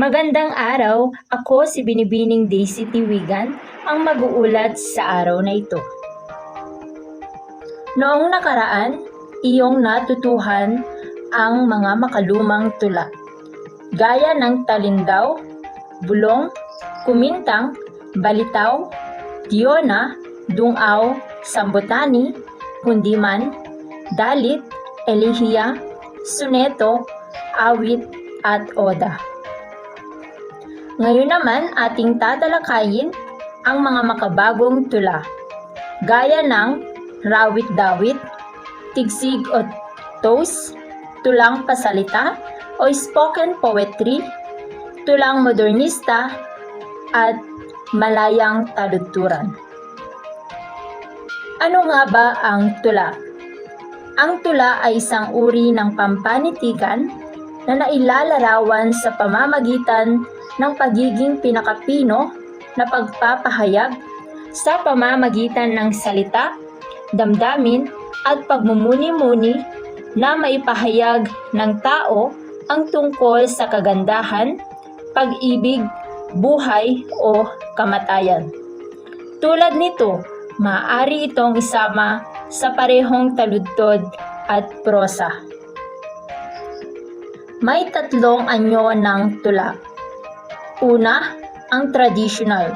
Magandang araw, ako si Binibining Daisy Tiwigan, ang mag-uulat sa araw na ito. Noong nakaraan, iyong natutuhan ang mga makalumang tula. Gaya ng talindaw, bulong, kumintang, balitaw, diona, dungaw, sambutani, kundiman, dalit, elihiya, suneto, awit, at oda. Ngayon naman ating tatalakayin ang mga makabagong tula. Gaya ng rawit-dawit, tigsig o toast, tulang pasalita o spoken poetry, tulang modernista, at malayang taludturan. Ano nga ba ang tula? Ang tula ay isang uri ng pampanitikan na nailalarawan sa pamamagitan ng pagiging pinakapino na pagpapahayag sa pamamagitan ng salita, damdamin at pagmumuni-muni na maipahayag ng tao ang tungkol sa kagandahan, pag-ibig, buhay o kamatayan. Tulad nito, maaari itong isama sa parehong taludtod at prosa. May tatlong anyo ng tula. Una, ang traditional.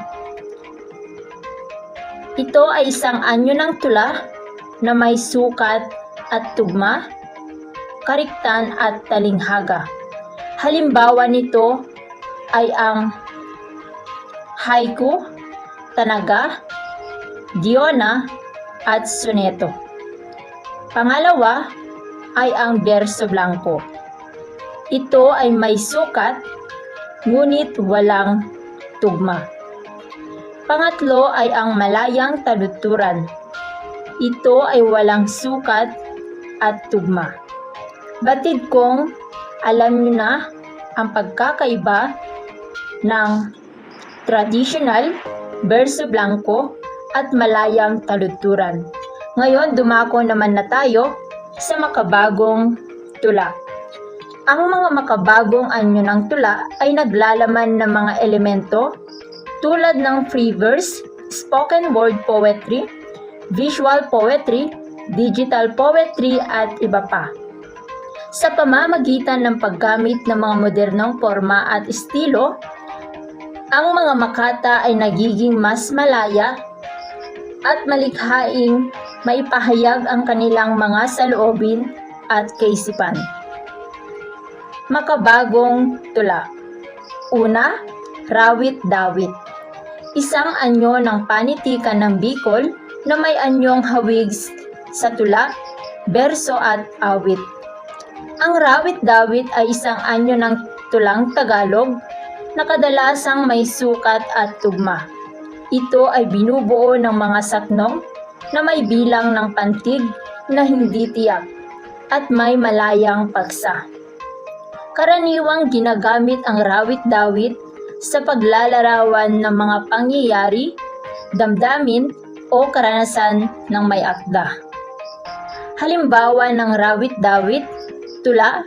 Ito ay isang anyo ng tula na may sukat at tugma, kariktan at talinghaga. Halimbawa nito ay ang haiku, tanaga, diona, at soneto. Pangalawa ay ang berso blanco. Ito ay may sukat ngunit walang tugma. Pangatlo ay ang malayang taludturan. Ito ay walang sukat at tugma. Batid kong alam niyo na ang pagkakaiba ng traditional, verso blanco, at malayang taludturan. Ngayon, dumako naman na tayo sa makabagong tula. Ang mga makabagong anyo ng tula ay naglalaman ng mga elemento tulad ng free verse, spoken word poetry, visual poetry, digital poetry at iba pa. Sa pamamagitan ng paggamit ng mga modernong forma at estilo, ang mga makata ay nagiging mas malaya at malikhaing maipahayag ang kanilang mga saloobin at kaisipan. Makabagong tula Una, rawit-dawit Isang anyo ng panitikan ng Bicol na may anyong hawig sa tula, berso at awit. Ang rawit-dawit ay isang anyo ng tulang Tagalog na kadalasang may sukat at tugma. Ito ay binubuo ng mga saknong na may bilang ng pantig na hindi tiyak at may malayang paksa. Karaniwang ginagamit ang rawit-dawit sa paglalarawan ng mga pangyayari, damdamin o karanasan ng may akda. Halimbawa ng rawit-dawit, tula,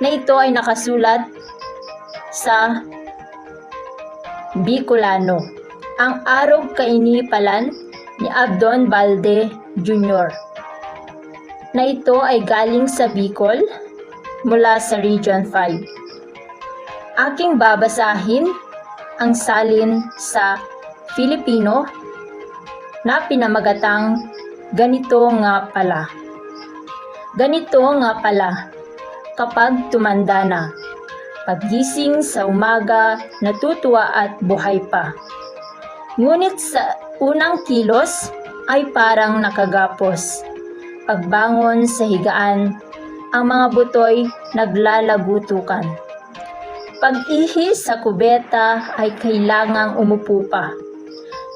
na ito ay nakasulat sa Bicolano, ang arog kainipalan ni Abdon Balde Jr. na ito ay galing sa Bicol mula sa Region 5. Aking babasahin ang salin sa Filipino na pinamagatang ganito nga pala. Ganito nga pala kapag tumanda na. Paggising sa umaga, natutuwa at buhay pa. Ngunit sa unang kilos ay parang nakagapos. Pagbangon sa higaan, ang mga butoy naglalagutukan. Pag-ihi sa kubeta ay kailangang umupo pa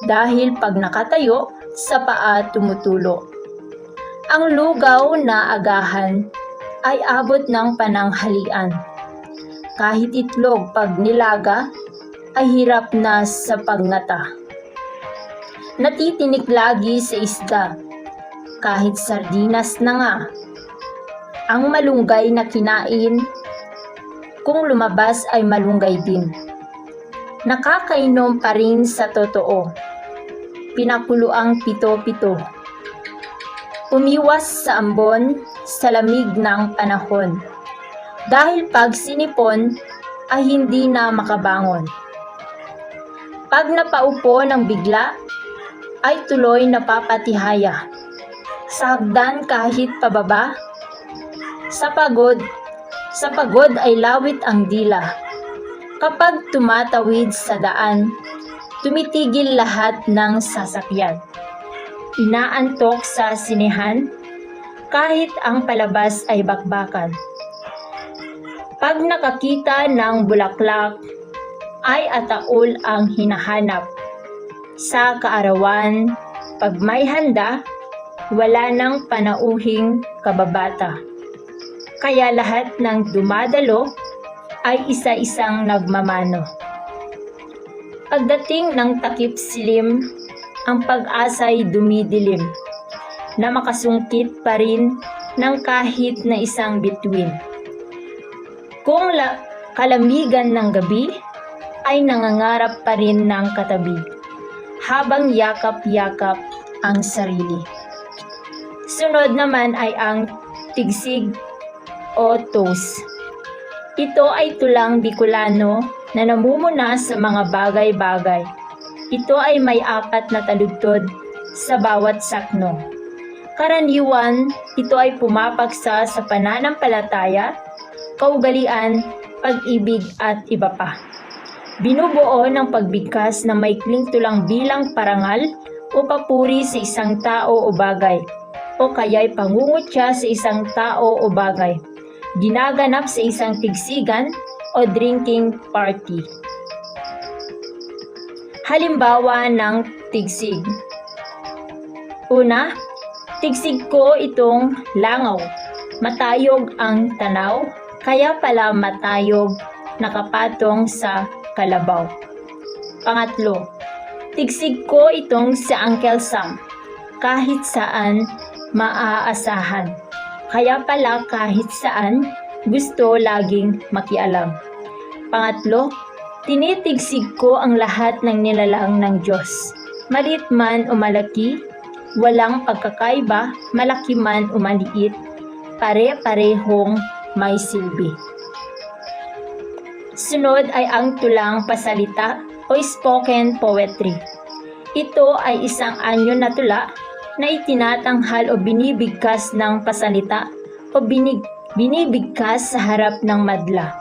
dahil pag nakatayo, sa paa tumutulo. Ang lugaw na agahan ay abot ng pananghalian. Kahit itlog pag nilaga ay hirap na sa pagngata. Natitinik lagi sa isda, kahit sardinas na nga. Ang malunggay na kinain kung lumabas ay malunggay din. Nakakainom pa rin sa totoo. Pinakulo ang pito-pito. Umiwas sa ambon sa lamig ng panahon. Dahil pag sinipon ay hindi na makabangon. Pag napaupo ng bigla, ay tuloy napapatihaya. Sa hagdan kahit pababa, sa pagod, sa pagod ay lawit ang dila. Kapag tumatawid sa daan, tumitigil lahat ng sasakyan. Inaantok sa sinehan, kahit ang palabas ay bakbakan. Pag nakakita ng bulaklak, ay ataul ang hinahanap. Sa kaarawan, pag may handa, wala nang panauhing kababata. Kaya lahat ng dumadalo ay isa-isang nagmamano. Pagdating ng takip silim, ang pag-asa'y dumidilim, na makasungkit pa rin ng kahit na isang bituin. Kung la- kalamigan ng gabi, ay nangangarap pa rin ng katabi, habang yakap-yakap ang sarili. Sunod naman ay ang tigsig o toast. Ito ay tulang Bicolano na namumuna sa mga bagay-bagay. Ito ay may apat na taludtod sa bawat sakno. Karaniwan, ito ay pumapaksa sa pananampalataya, kaugalian, pag-ibig at iba pa. Binubuo ng pagbigkas na maikling tulang bilang parangal o papuri sa isang tao o bagay o kaya'y pangungutya sa isang tao o bagay. Ginaganap sa isang tigsigan o drinking party. Halimbawa ng tigsig. Una, tigsig ko itong langaw. Matayog ang tanaw, kaya pala matayog nakapatong sa kalabaw. Pangatlo, tigsig ko itong si Uncle Sam. Kahit saan maaasahan. Kaya pala kahit saan gusto laging makialam. Pangatlo, tinitigsig ko ang lahat ng nilalang ng Diyos. Malit man o malaki, walang pagkakaiba, malaki man o maliit, pare-parehong may silbi. Sunod ay ang tulang pasalita o spoken poetry. Ito ay isang anyo na tula na itinatanghal o binibigkas ng pasalita o binig, binibigkas sa harap ng madla.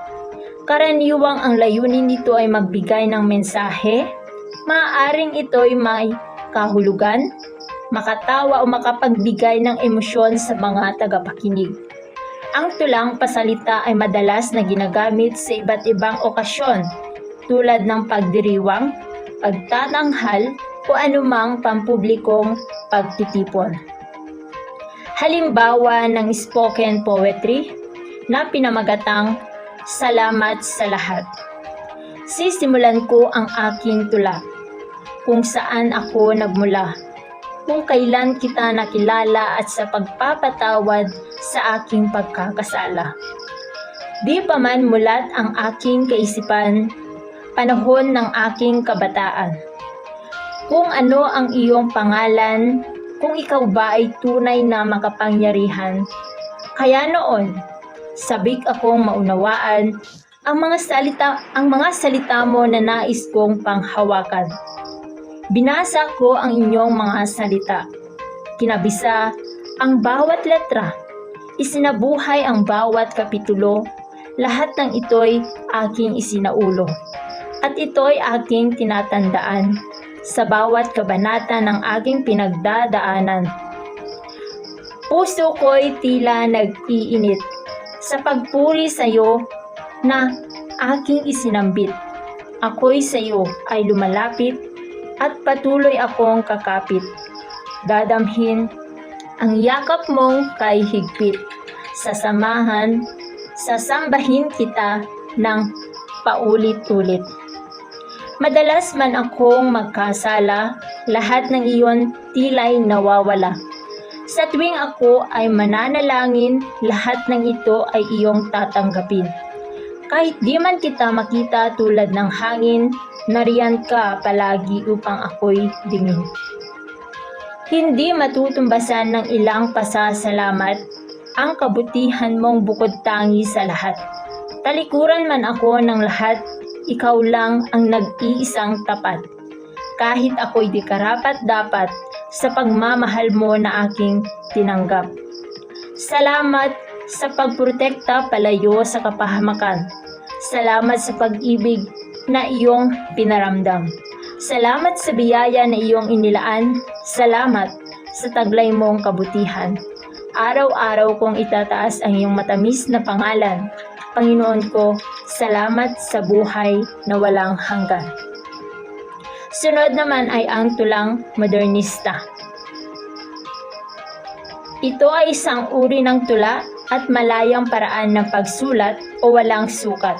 Karaniwang ang layunin nito ay magbigay ng mensahe, maaaring ito ay may kahulugan, makatawa o makapagbigay ng emosyon sa mga tagapakinig. Ang tulang pasalita ay madalas na ginagamit sa iba't ibang okasyon tulad ng pagdiriwang, pagtatanghal o anumang pampublikong pagtitipon. Halimbawa ng spoken poetry na pinamagatang Salamat sa lahat. Sisimulan ko ang aking tula kung saan ako nagmula kung kailan kita nakilala at sa pagpapatawad sa aking pagkakasala. Di pa man mulat ang aking kaisipan, panahon ng aking kabataan. Kung ano ang iyong pangalan, kung ikaw ba ay tunay na makapangyarihan, kaya noon, sabik akong maunawaan ang mga salita ang mga salita mo na nais kong panghawakan. Binasa ko ang inyong mga salita. Kinabisa ang bawat letra. Isinabuhay ang bawat kapitulo. Lahat ng ito'y aking isinaulo. At ito'y aking tinatandaan sa bawat kabanata ng aking pinagdadaanan. Puso ko'y tila nag-iinit sa pagpuri sa iyo na aking isinambit. Ako'y sa iyo ay lumalapit at patuloy akong kakapit. Dadamhin ang yakap mong kay higpit. Sasamahan, sasambahin kita ng paulit-ulit. Madalas man akong magkasala, lahat ng iyon tila'y nawawala. Sa tuwing ako ay mananalangin, lahat ng ito ay iyong tatanggapin. Kahit di man kita makita tulad ng hangin, nariyan ka palagi upang ako'y dingin. Hindi matutumbasan ng ilang pasasalamat ang kabutihan mong bukod tangi sa lahat. Talikuran man ako ng lahat, ikaw lang ang nag-iisang tapat. Kahit ako'y di karapat dapat sa pagmamahal mo na aking tinanggap. Salamat sa pagprotekta palayo sa kapahamakan. Salamat sa pag-ibig na iyong pinaramdam. Salamat sa biyaya na iyong inilaan. Salamat sa taglay mong kabutihan. Araw-araw kong itataas ang iyong matamis na pangalan. Panginoon ko, salamat sa buhay na walang hanggan. Sunod naman ay ang tulang modernista. Ito ay isang uri ng tula at malayang paraan ng pagsulat o walang sukat.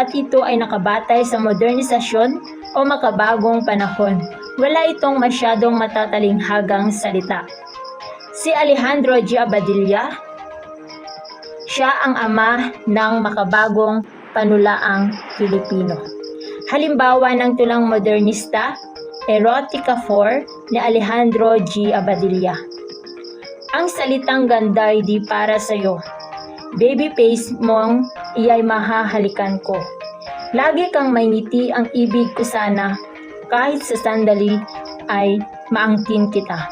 At ito ay nakabatay sa modernisasyon o makabagong panahon. Wala itong masyadong matatalinghagang salita. Si Alejandro G. Abadilla, siya ang ama ng makabagong panulaang Filipino. Halimbawa ng tulang modernista, Erotica 4 ni Alejandro G. Abadilla. Ang salitang ganda ay di para sa'yo. Baby face mong iyay mahahalikan ko. Lagi kang may ngiti ang ibig ko sana, kahit sa sandali ay maangkin kita.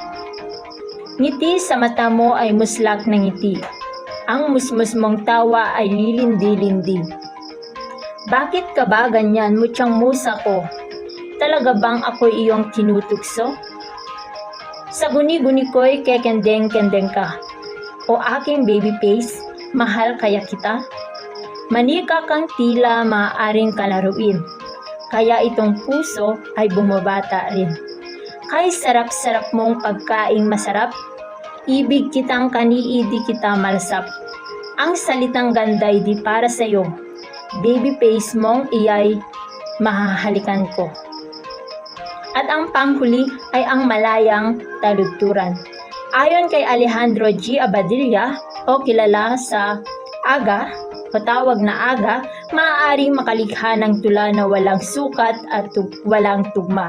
Ngiti sa mata mo ay muslak na ngiti. Ang musmus mong tawa ay lilindi-lindi. Bakit ka ba ganyan mutyang musa ko? Talaga bang ako iyong tinutugso? Sa guni-guni ko'y kekendeng-kendeng ka. O aking baby face, mahal kaya kita? Manika kang tila maaaring kalaruin. Kaya itong puso ay bumabata rin. Kay sarap-sarap mong pagkaing masarap, ibig kitang kanii di kita malasap. Ang salitang ganday di para sa'yo, baby face mong iyay mahahalikan ko. At ang panghuli ay ang malayang taludturan. Ayon kay Alejandro G. Abadilla o kilala sa AGA o tawag na AGA, maaaring makalikha ng tula na walang sukat at tug- walang tugma.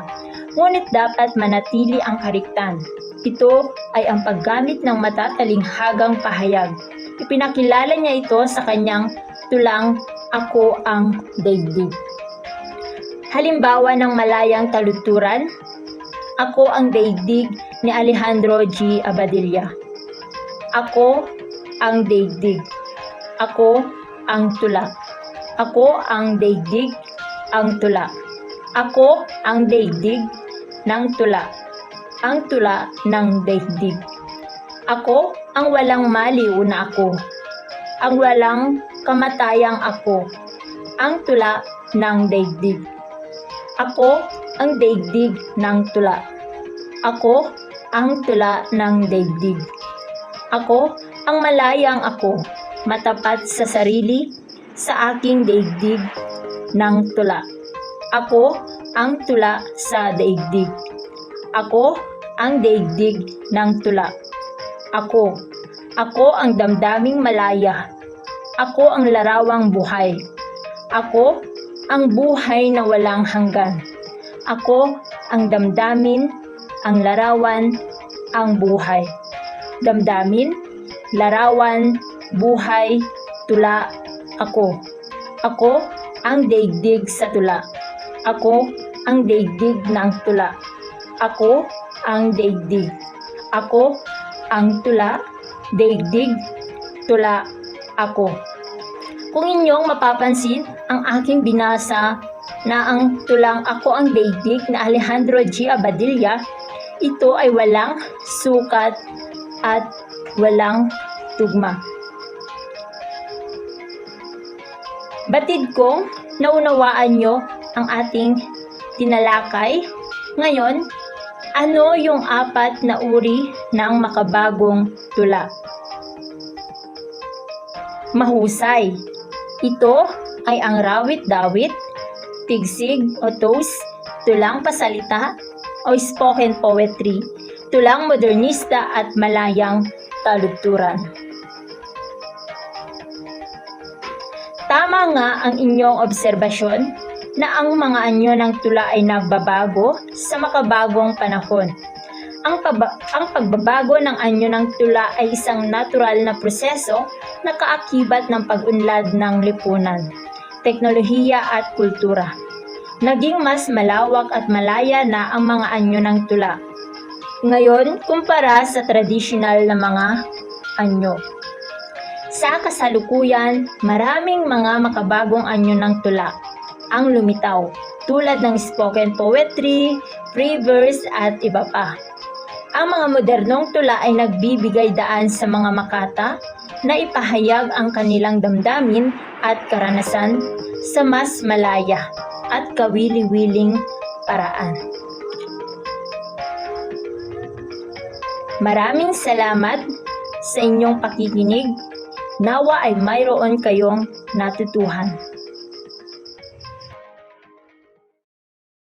Ngunit dapat manatili ang kariktan. Ito ay ang paggamit ng matatalinghagang pahayag. Ipinakilala niya ito sa kanyang tulang Ako ang Daigdig. Halimbawa ng malayang taludturan, Ako ang daigdig ni Alejandro G. Abadilla. Ako ang daigdig. Ako ang tula. Ako ang daigdig, ang tula. Ako ang daigdig ng tula. Ang tula ng daigdig. Ako ang walang maliw na ako. Ang walang kamatayang ako. Ang tula ng daigdig. Ako ang daigdig ng tula. Ako ang tula ng daigdig. Ako ang malayang ako, matapat sa sarili, sa aking daigdig ng tula. Ako ang tula sa daigdig. Ako ang daigdig ng tula. Ako, ako ang damdaming malaya. Ako ang larawang buhay. Ako ang buhay na walang hanggan. Ako ang damdamin, ang larawan, ang buhay. Damdamin, larawan, buhay, tula, ako. Ako ang daigdig sa tula. Ako ang daigdig ng tula. Ako ang daigdig. Ako ang tula, daigdig, tula, ako. Kung inyong mapapansin, ang aking binasa na ang tulang Ako ang Daigdig na Alejandro G. Abadilla, ito ay walang sukat at walang tugma. Batid kong naunawaan nyo ang ating tinalakay. Ngayon, ano yung apat na uri ng makabagong tula? Mahusay. Ito ay ang rawit-dawit, tigsig o toast, tulang pasalita o spoken poetry, tulang modernista at malayang taludturan. Tama nga ang inyong obserbasyon na ang mga anyo ng tula ay nagbabago sa makabagong panahon. Ang, paba- ang pagbabago ng anyo ng tula ay isang natural na proseso na kaakibat ng pag-unlad ng lipunan, teknolohiya at kultura. Naging mas malawak at malaya na ang mga anyo ng tula. Ngayon, kumpara sa tradisyonal na mga anyo. Sa kasalukuyan, maraming mga makabagong anyo ng tula ang lumitaw, tulad ng spoken poetry, free verse at iba pa. Ang mga modernong tula ay nagbibigay daan sa mga makata na ipahayag ang kanilang damdamin at karanasan sa mas malaya at kawili-wiling paraan. Maraming salamat sa inyong pakikinig. Nawa ay mayroon kayong natutuhan.